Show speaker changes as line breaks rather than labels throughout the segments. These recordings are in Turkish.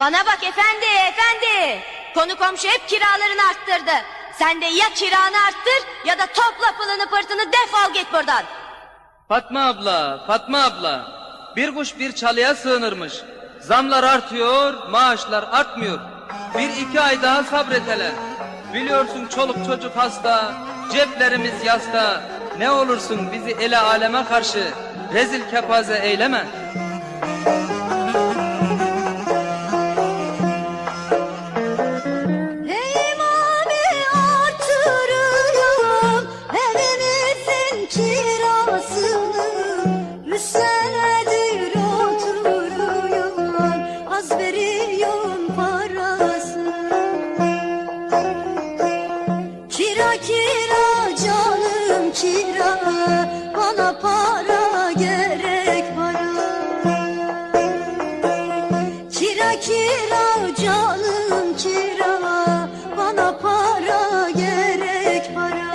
Bana bak efendi efendi. Konu komşu hep kiralarını arttırdı. Sen de ya kiranı arttır ya da topla pılını pırtını defol git buradan.
Fatma abla, Fatma abla. Bir kuş bir çalıya sığınırmış. Zamlar artıyor, maaşlar artmıyor. Bir iki ay daha sabret hele. Biliyorsun çoluk çocuk hasta, ceplerimiz yasta. Ne olursun bizi ele aleme karşı rezil kepaze eyleme.
Kira canım kira. Bana para gerek para Kira kira canım kira. Bana para gerek para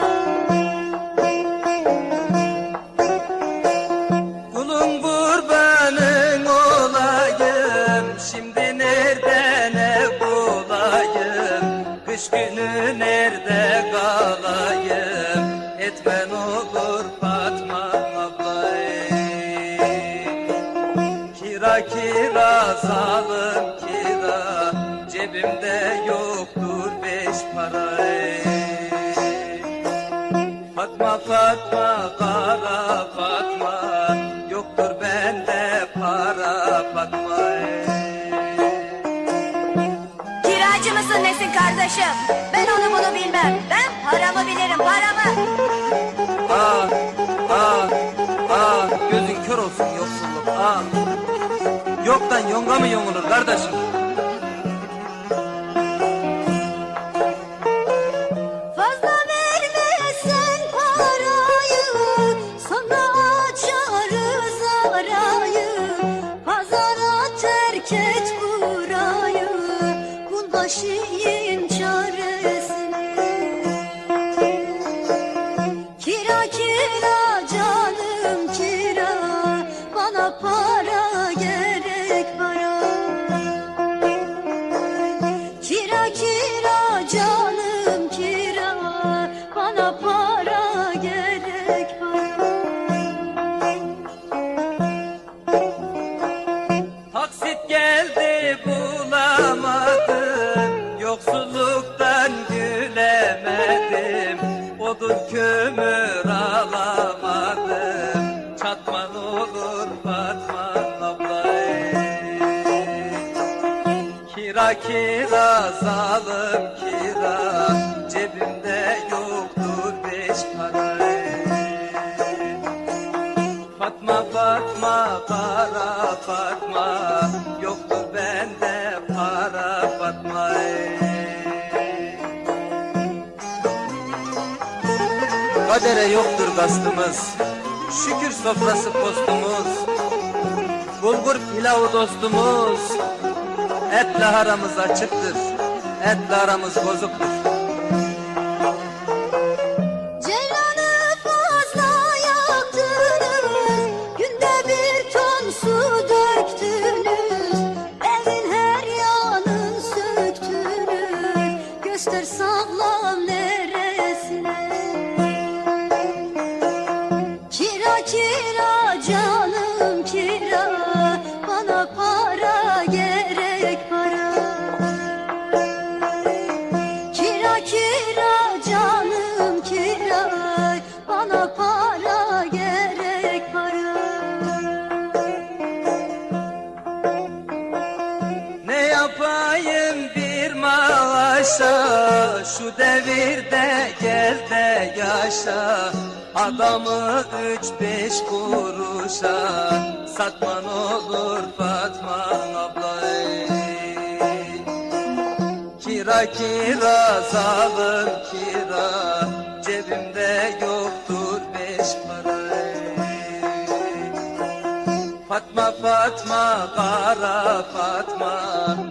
Kulun kurbanın olayım. Şimdi nerede ne bulayım? Kış günü nerede kalayım Fatma Fatma kara Fatma Yoktur bende para Fatma
Kiracı mısın nesin kardeşim? Ben onu bunu bilmem. Ben paramı bilirim paramı.
Ah ah ah Gözün kör olsun yoksulluk ah Yoktan yonga mı yongulur kardeşim
et burayı bul Kira kira
zalim kira. Cebimde yoktur beş para Fatma Fatma para Fatma. Yoktur bende para Fatma Kadere yoktur kastımız. Şükür sofrası postumuz. Bulgur pilavı dostumuz Etle aramız açıktır. Etle aramız bozuktur.
Ceylanı fazla yaktınız
maaşa Şu devirde gel de yaşa. Adamı üç beş kuruşa Satman olur Fatma abla Kira kira zalim kira Cebimde yoktur beş para Fatma Fatma kara Fatma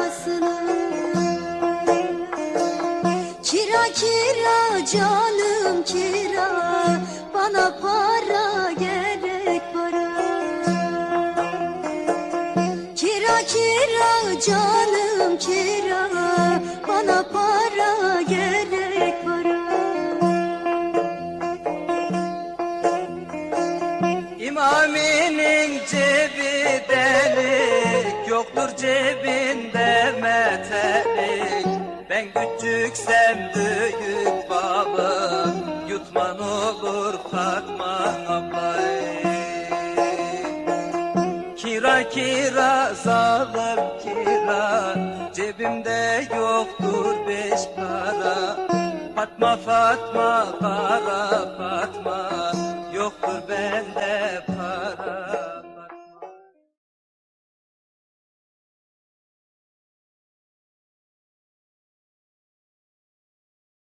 Kira kira canım kira. Bana para gerek para. Kira kira canım kira. Bana para gerek para.
İmaminin cebi delik Yoktur cebinde Ben küçüksem büyük balık Yutman olur Fatma ablayı. Kira kira zalim kira Cebimde yoktur beş para. Fatma Fatma para Fatma Yoktur bende para